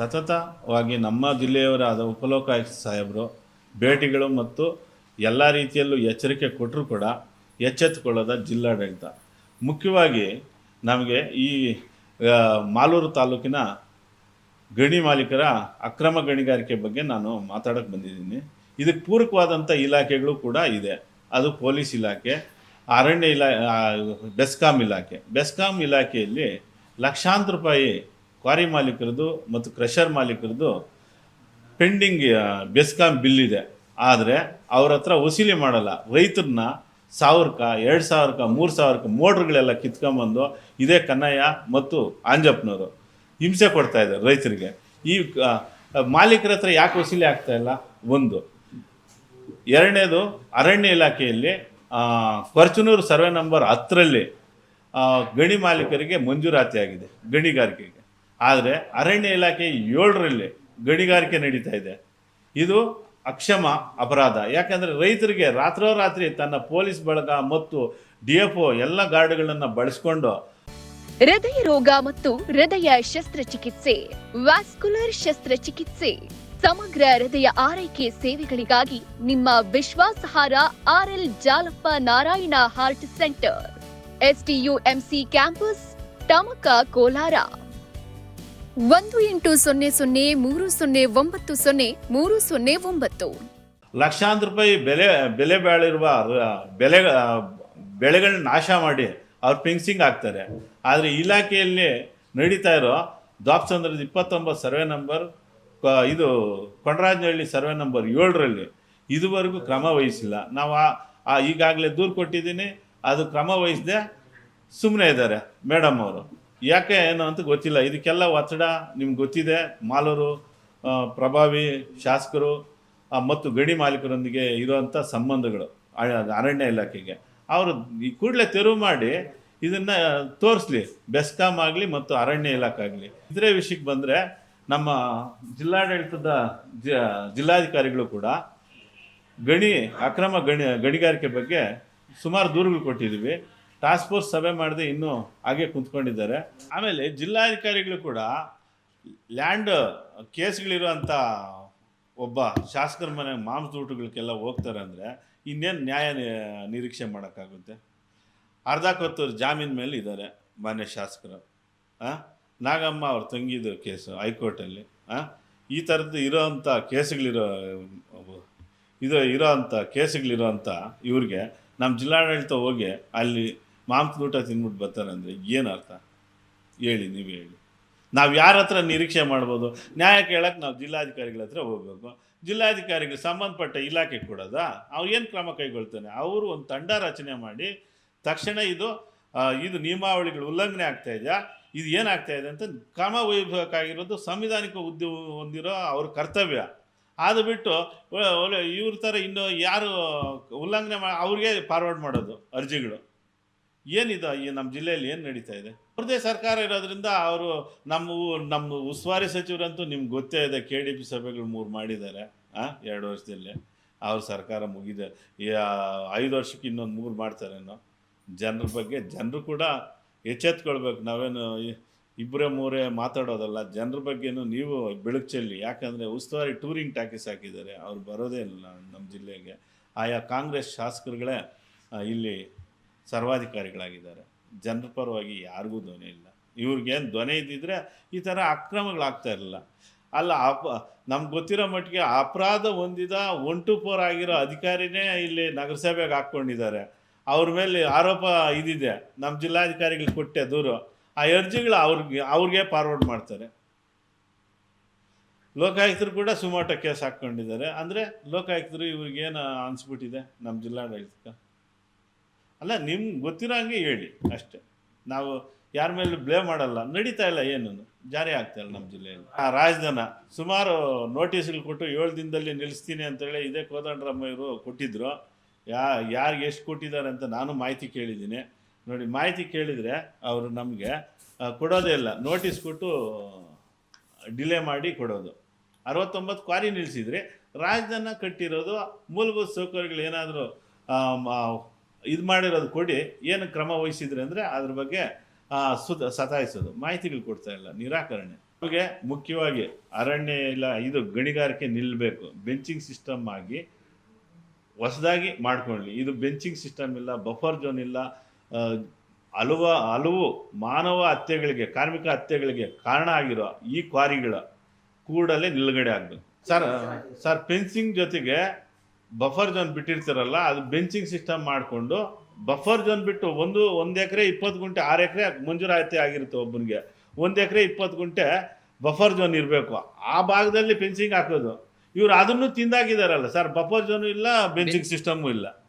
ಸತತವಾಗಿ ನಮ್ಮ ಜಿಲ್ಲೆಯವರಾದ ಉಪಲೋಕಾಯುಕ್ತ ಸಾಹೇಬರು ಭೇಟಿಗಳು ಮತ್ತು ಎಲ್ಲ ರೀತಿಯಲ್ಲೂ ಎಚ್ಚರಿಕೆ ಕೊಟ್ಟರೂ ಕೂಡ ಎಚ್ಚೆತ್ತುಕೊಳ್ಳೋದ ಜಿಲ್ಲಾಡಳಿತ. ಮುಖ್ಯವಾಗಿ ನಮಗೆ ಈ ಮಾಲೂರು ತಾಲೂಕಿನ ಗಣಿ ಮಾಲೀಕರ ಅಕ್ರಮ ಗಣಿಗಾರಿಕೆ ಬಗ್ಗೆ ನಾನು ಮಾತಾಡೋಕ್ಕೆ ಬಂದಿದ್ದೀನಿ. ಇದಕ್ಕೆ ಪೂರಕವಾದಂಥ ಇಲಾಖೆಗಳು ಕೂಡ ಇದೆ. ಅದು ಪೊಲೀಸ್ ಇಲಾಖೆ, ಅರಣ್ಯ ಇಲಾ ಬೆಸ್ಕಾಂ ಇಲಾಖೆ. ಬೆಸ್ಕಾಂ ಇಲಾಖೆಯಲ್ಲಿ ಲಕ್ಷಾಂತರ ರೂಪಾಯಿ ಕ್ವಾರಿ ಮಾಲೀಕರದು ಮತ್ತು ಕ್ರಷರ್ ಮಾಲೀಕರದ್ದು ಪೆಂಡಿಂಗ್ ಬೆಸ್ಕಾಂ ಬಿಲ್ ಇದೆ. ಆದರೆ ಅವ್ರ ಹತ್ರ ವಸೂಲಿ ಮಾಡಲ್ಲ. ರೈತರನ್ನ ಸಾವಿರಕ್ಕ, ಎರಡು ಸಾವಿರಕ್ಕ, ಮೂರು ಸಾವಿರಕ್ಕೆ ಮೋಟ್ರ್ಗಳೆಲ್ಲ ಕಿತ್ಕೊಂಬಂದು ಇದೇ ಕನ್ನಯ್ಯ ಮತ್ತು ಆಂಜಪ್ಪನವರು ಹಿಂಸೆ ಕೊಡ್ತಾ ಇದ್ದಾರೆ ರೈತರಿಗೆ. ಈ ಮಾಲೀಕರ ಹತ್ರ ಯಾಕೆ ವಸೂಲಿ ಇಲ್ಲ? ಒಂದು, ಎರಡನೇದು ಅರಣ್ಯ ಇಲಾಖೆಯಲ್ಲಿ ಕೊರ್ಚನೂರು ಸರ್ವೆ ನಂಬರ್ ಹತ್ತರಲ್ಲಿ ಗಣಿ ಮಾಲೀಕರಿಗೆ ಮಂಜೂರಾತಿ ಆಗಿದೆ ಗಣಿಗಾರಿಕೆಗೆ. ಆದರೆ ಅರಣ್ಯ ಇಲಾಖೆ ಏಳರಲ್ಲಿ ಗಣಿಗಾರಿಕೆ ನಡೀತಾ ಇದೆ. ಇದು ಅಕ್ಷಮ ಅಪರಾಧ. ಯಾಕಂದರೆ ರೈತರಿಗೆ ರಾತ್ರೋರಾತ್ರಿ ತನ್ನ ಪೊಲೀಸ್ ಬಳಗ ಮತ್ತು ಡಿ ಎಫ್ ಎಲ್ಲ ಗಾರ್ಡ್ಗಳನ್ನು ಬಳಸ್ಕೊಂಡು ಹೃದಯ ರೋಗ ಮತ್ತು ಹೃದಯ ಶಸ್ತ್ರಚಿಕಿತ್ಸೆ, ವ್ಯಾಸ್ಕುಲರ್ ಶಸ್ತ್ರಚಿಕಿತ್ಸೆ, ಸಮಗ್ರ ಹೃದಯ ಆರೈಕೆ ಸೇವೆಗಳಿಗಾಗಿ ನಿಮ್ಮ ವಿಶ್ವಾಸಹಾರ R L Jalappa Narayana heart centre STUMC campus Tamaka Kolar. ಒಂದು ಎಂಟು ಸೊನ್ನೆ ಸೊನ್ನೆ ಮೂರು ಸೊನ್ನೆ ಒಂಬತ್ತು ಸೊನ್ನೆ ಮೂರು ಸೊನ್ನೆ ಒಂಬತ್ತು. ಲಕ್ಷಾಂತರ ರೂಪಾಯಿ ಬೆಲೆ ಬೆಲೆ ಬಾಳಿರುವ ಬೆಲೆ ಬೆಳೆಗಳನ್ನ ನಾಶ ಮಾಡಿ ಅವ್ರು ಫಿಂಗ್ಸಿಂಗ್ ಆಗ್ತಾರೆ. ಆದರೆ ಇಲಾಖೆಯಲ್ಲಿ ನಡೀತಾ ಇರೋ ದ್ವಾಪ್ಚಂದ್ರದ ಇಪ್ಪತ್ತೊಂಬತ್ತು ಸರ್ವೆ ನಂಬರ್ ಇದು ಕೊಂಡರಾಜನಹಳ್ಳಿ ಸರ್ವೆ ನಂಬರ್ ಏಳರಲ್ಲಿ ಇದುವರೆಗೂ ಕ್ರಮ ವಹಿಸಿಲ್ಲ. ನಾವು ಈಗಾಗಲೇ ದೂರು ಕೊಟ್ಟಿದ್ದೀನಿ, ಅದು ಕ್ರಮ ವಹಿಸದೆ ಸುಮ್ಮನೆ ಇದ್ದಾರೆ ಮೇಡಮ್ ಅವರು. ಯಾಕೆ ಏನು ಅಂತ ಗೊತ್ತಿಲ್ಲ. ಇದಕ್ಕೆಲ್ಲ ಒತ್ತಡ ನಿಮ್ಗೆ ಗೊತ್ತಿದೆ. ಮಾಲೂರು ಪ್ರಭಾವಿ ಶಾಸಕರು ಮತ್ತು ಗಣಿ ಮಾಲೀಕರೊಂದಿಗೆ ಇರುವಂಥ ಸಂಬಂಧಗಳು ಅರಣ್ಯ ಇಲಾಖೆಗೆ. ಅವರು ಈ ಕೂಡಲೇ ತೆರವು ಮಾಡಿ ಇದನ್ನು ತೋರಿಸ್ಲಿ. ಬೆಸ್ಕಾಮ್ ಆಗಲಿ ಮತ್ತು ಅರಣ್ಯ ಇಲಾಖೆ ಆಗಲಿ. ಇದ್ರೆ ವಿಷಯಕ್ಕೆ ಬಂದರೆ ನಮ್ಮ ಜಿಲ್ಲಾಡಳಿತದ ಜಿಲ್ಲಾಧಿಕಾರಿಗಳು ಕೂಡ ಗಣಿ, ಅಕ್ರಮ ಗಣಿ, ಗಣಿಗಾರಿಕೆ ಬಗ್ಗೆ ಸುಮಾರು ದೂರುಗಳು ಕೊಟ್ಟಿದ್ದೀವಿ. ಟಾಸ್ಕ್ ಫೋರ್ಸ್ ಸಭೆ ಮಾಡದೆ ಇನ್ನೂ ಹಾಗೆ ಕುಂತ್ಕೊಂಡಿದ್ದಾರೆ. ಆಮೇಲೆ ಜಿಲ್ಲಾಧಿಕಾರಿಗಳು ಕೂಡ ಲ್ಯಾಂಡ್ ಕೇಸ್ಗಳಿರುವಂಥ ಒಬ್ಬ ಶಾಸಕರ ಮನೆ ಮಾಂಸ ಊಟಗಳಿಗೆಲ್ಲ ಹೋಗ್ತಾರೆ ಅಂದರೆ ಇನ್ನೇನು ನ್ಯಾಯ ನಿರೀಕ್ಷೆ ಮಾಡೋಕ್ಕಾಗುತ್ತೆ? ಅರ್ಧ ಕೊತ್ತೂರು ಜಾಮೀನು ಮೇಲೆ ಇದ್ದಾರೆ ಮಾನ್ಯ ಶಾಸಕರು. ಹಾಂ ನಾಗಮ್ಮ ಅವ್ರ ತಂಗಿದು ಕೇಸು ಹೈಕೋರ್ಟಲ್ಲಿ. ಹಾಂ ಈ ಥರದ್ದು ಇರೋವಂಥ ಕೇಸುಗಳಿರೋ, ಇದು ಇರೋ ಅಂಥ ಕೇಸುಗಳಿರೋ ಅಂಥ ಇವ್ರಿಗೆ ನಮ್ಮ ಜಿಲ್ಲಾಡಳಿತ ಹೋಗಿ ಅಲ್ಲಿ ಮಾಂಸದೂಟ ತಿಂದ್ಬಿಟ್ಟು ಬರ್ತಾರೆ ಅಂದರೆ ಏನು ಅರ್ಥ? ಹೇಳಿ, ನೀವು ಹೇಳಿ. ನಾವು ಯಾರ ಹತ್ರ ನಿರೀಕ್ಷೆ ಮಾಡ್ಬೋದು? ನ್ಯಾಯ ಕೇಳಕ್ಕೆ ನಾವು ಜಿಲ್ಲಾಧಿಕಾರಿಗಳ ಹತ್ರ ಹೋಗ್ಬೇಕು. ಜಿಲ್ಲಾಧಿಕಾರಿಗಳು ಸಂಬಂಧಪಟ್ಟ ಇಲಾಖೆ ಕೊಡೋದಾ? ಅವ್ರು ಏನು ಕ್ರಮ ಕೈಗೊಳ್ತಾನೆ? ಅವರು ಒಂದು ತಂಡ ರಚನೆ ಮಾಡಿ ತಕ್ಷಣ ಇದು ಇದು ನಿಯಮಾವಳಿಗಳು ಉಲ್ಲಂಘನೆ ಆಗ್ತಾ ಇದೆಯಾ? ಇದು ಏನಾಗ್ತಾ ಇದೆ ಅಂತ ಕ್ರಮ ವಹಿಸಬೇಕಾಗಿರೋದು ಸಂವಿಧಾನಿಕ ಉದ್ಯೋಗ ಹೊಂದಿರೋ ಅವ್ರ ಕರ್ತವ್ಯ. ಅದು ಬಿಟ್ಟು ಇವ್ರ ಥರ ಇನ್ನು ಯಾರು ಉಲ್ಲಂಘನೆ ಮಾ, ಅವ್ರಿಗೆ ಫಾರ್ವರ್ಡ್ ಮಾಡೋದು ಅರ್ಜಿಗಳು. ಏನಿದೆ ಈ ನಮ್ಮ ಜಿಲ್ಲೆಯಲ್ಲಿ ಏನು ನಡೀತಾ ಇದೆ? ಅವ್ರದ್ದೇ ಸರ್ಕಾರ ಇರೋದ್ರಿಂದ ಅವರು ನಮ್ಮ ನಮ್ಮ ಉಸ್ತುವಾರಿ ಸಚಿವರಂತೂ ನಿಮ್ಗೆ ಗೊತ್ತೇ ಇದೆ, ಕೆ ಡಿ ಪಿ ಸಭೆಗಳು ಮೂರು ಮಾಡಿದ್ದಾರೆ, ಆ, ಎರಡು ವರ್ಷದಲ್ಲಿ. ಅವ್ರ ಸರ್ಕಾರ ಮುಗಿದೆ. ಐದು ವರ್ಷಕ್ಕೆ ಇನ್ನೊಂದು ಮೂರು ಮಾಡ್ತಾರೇನೋ ಜನರ ಬಗ್ಗೆ, ಜನರು ಕೂಡ ಎಚ್ಚೆತ್ಕೊಳ್ಬೇಕು. ನಾವೇನು ಇಬ್ಬರೇ ಮೂರೇ ಮಾತಾಡೋದಲ್ಲ, ಜನರ ಬಗ್ಗೆನೂ ನೀವು ಬೆಳಕು ಚೆಲ್ಲಿ ಯಾಕಂದರೆ ಉಸ್ತುವಾರಿ ಟೂರಿಂಗ್ ಟ್ಯಾಕಿಸ್ ಹಾಕಿದ್ದಾರೆ. ಅವ್ರು ಬರೋದೇ ಇಲ್ಲ ನಮ್ಮ ಜಿಲ್ಲೆಗೆ. ಆಯಾ ಕಾಂಗ್ರೆಸ್ ಶಾಸಕರುಗಳೇ ಇಲ್ಲಿ ಸರ್ವಾಧಿಕಾರಿಗಳಾಗಿದ್ದಾರೆ. ಜನರ ಪರವಾಗಿ ಯಾರಿಗೂ ಧ್ವನಿ ಇಲ್ಲ. ಇವ್ರಿಗೇನು ಧ್ವನಿ ಇದ್ದಿದ್ರೆ ಈ ಥರ ಅಕ್ರಮಗಳಾಗ್ತಾ ಇರಲಿಲ್ಲ. ಅಲ್ಲ, ಅಪ, ನಮ್ಗೆ ಗೊತ್ತಿರೋ ಮಟ್ಟಿಗೆ ಅಪರಾಧ ಹೊಂದಿದ ಒನ್ ಟು ಫೋರ್ ಆಗಿರೋ ಅಧಿಕಾರಿನೇ ಇಲ್ಲಿ ನಗರಸಭೆಗೆ ಹಾಕ್ಕೊಂಡಿದ್ದಾರೆ. ಅವ್ರ ಮೇಲೆ ಆರೋಪ ಇದಿದೆ. ನಮ್ಮ ಜಿಲ್ಲಾಧಿಕಾರಿಗಳು ಕೊಟ್ಟೆ ದೂರು. ಆ ಅರ್ಜಿಗಳು ಅವ್ರಿಗೆ ಅವ್ರಿಗೆ ಫಾರ್ವರ್ಡ್ ಮಾಡ್ತಾರೆ. ಲೋಕಾಯುಕ್ತರು ಕೂಡ ಸುಮಾಟ ಕೇಸ್ ಹಾಕ್ಕೊಂಡಿದ್ದಾರೆ. ಅಂದರೆ ಲೋಕಾಯುಕ್ತರು ಇವ್ರಿಗೇನು ಅನಿಸ್ಬಿಟ್ಟಿದೆ ನಮ್ಮ ಜಿಲ್ಲಾಡಳಿತಕ್ಕೆ? ಅಲ್ಲ ನಿಮ್ಗೆ ಗೊತ್ತಿರೋ ಹಾಗೆ ಹೇಳಿ, ಅಷ್ಟೇ. ನಾವು ಯಾರ ಮೇಲೂ ಬ್ಲೇಮ್ ಮಾಡಲ್ಲ. ನಡೀತಾ ಇಲ್ಲ ಏನು ಜಾರಿ ಆಗ್ತಾ ಇಲ್ಲ ನಮ್ಮ ಜಿಲ್ಲೆಯಲ್ಲಿ. ಆ ರಾಜಧಾನ ಸುಮಾರು ನೋಟಿಸ್ಗಳು ಕೊಟ್ಟು ಏಳು ದಿನದಲ್ಲಿ ನಿಲ್ಲಿಸ್ತೀನಿ ಅಂತೇಳಿ ಇದೇ ಕೋದಂಡರಾಮಯ್ಯರು ಕೊಟ್ಟಿದ್ರು. ಯಾ, ಯಾರಿಗೆ ಎಷ್ಟು ಕೊಟ್ಟಿದ್ದಾರೆ ಅಂತ ನಾನು ಮಾಹಿತಿ ಕೇಳಿದ್ದೀನಿ. ನೋಡಿ, ಮಾಹಿತಿ ಕೇಳಿದರೆ ಅವರು ನಮಗೆ ಕೊಡೋದೇ ಇಲ್ಲ. ನೋಟಿಸ್ ಕೊಟ್ಟು ಡಿಲೇ ಮಾಡಿ ಕೊಡೋದು. ಅರವತ್ತೊಂಬತ್ತು ಕ್ವಾರಿ ನಿಲ್ಲಿಸಿದ್ರೆ ರಾಜಧಾನ ಕಟ್ಟಿರೋದು ಮೂಲಭೂತ ಸೌಕರ್ಯಗಳು ಏನಾದರೂ ಇದು ಮಾಡಿರೋದು ಕೊಡಿ. ಏನು ಕ್ರಮ ವಹಿಸಿದ್ರೆ ಅಂದರೆ ಅದ್ರ ಬಗ್ಗೆ ಸುದ, ಸತಾಯಿಸೋದು. ಮಾಹಿತಿಗಳು ಕೊಡ್ತಾ ಇಲ್ಲ. ನಿರಾಕರಣೆ. ನಮಗೆ ಮುಖ್ಯವಾಗಿ ಅರಣ್ಯ ಇಲ್ಲ, ಇದು ಗಣಿಗಾರಿಕೆ ನಿಲ್ಲಬೇಕು ಬೆಂಚಿಂಗ್ ಸಿಸ್ಟಮ್ ಆಗಿ ಹೊಸದಾಗಿ ಮಾಡ್ಕೊಳ್ಳಿ. ಇದು ಬೆಂಚಿಂಗ್ ಸಿಸ್ಟಮ್ ಇಲ್ಲ, ಬಫರ್ ಜೋನ್ ಇಲ್ಲ. ಹಲವ ಹಲವು ಮಾನವ ಹತ್ಯೆಗಳಿಗೆ, ಕಾರ್ಮಿಕ ಹತ್ಯೆಗಳಿಗೆ ಕಾರಣ ಆಗಿರೋ ಈ ಕ್ವಾರಿಗಳ ಕೂಡಲೇ ನಿಲುಗಡೆ ಆಗಬೇಕು. ಸರ್ ಸರ್, ಫೆನ್ಸಿಂಗ್ ಜೊತೆಗೆ ಬಫರ್ ಜೋನ್ ಬಿಟ್ಟಿರ್ತಾರಲ್ಲ ಅದು ಬೆಂಚಿಂಗ್ ಸಿಸ್ಟಮ್ ಮಾಡಿಕೊಂಡು ಬಫರ್ ಜೋನ್ ಬಿಟ್ಟು ಒಂದು ಒಂದು ಎಕರೆ ಇಪ್ಪತ್ತು ಗುಂಟೆ ಆರು ಎಕರೆ ಮಂಜೂರಾತಿ ಆಗಿರುತ್ತೆ ಒಬ್ಬನಿಗೆ. ಒಂದು ಎಕರೆ ಇಪ್ಪತ್ತು ಗುಂಟೆ ಬಫರ್ ಜೋನ್ ಇರಬೇಕು. ಆ ಭಾಗದಲ್ಲಿ ಫೆನ್ಸಿಂಗ್ ಹಾಕೋದು. ಇವ್ರು ಅದನ್ನು ತಿಂದಾಗಿದ್ದಾರಲ್ಲ ಸರ್. ಬಫರ್ ಜೋನು ಇಲ್ಲ ಬೆಂಚಿಂಗ್ ಸಿಸ್ಟಮು ಇಲ್ಲ.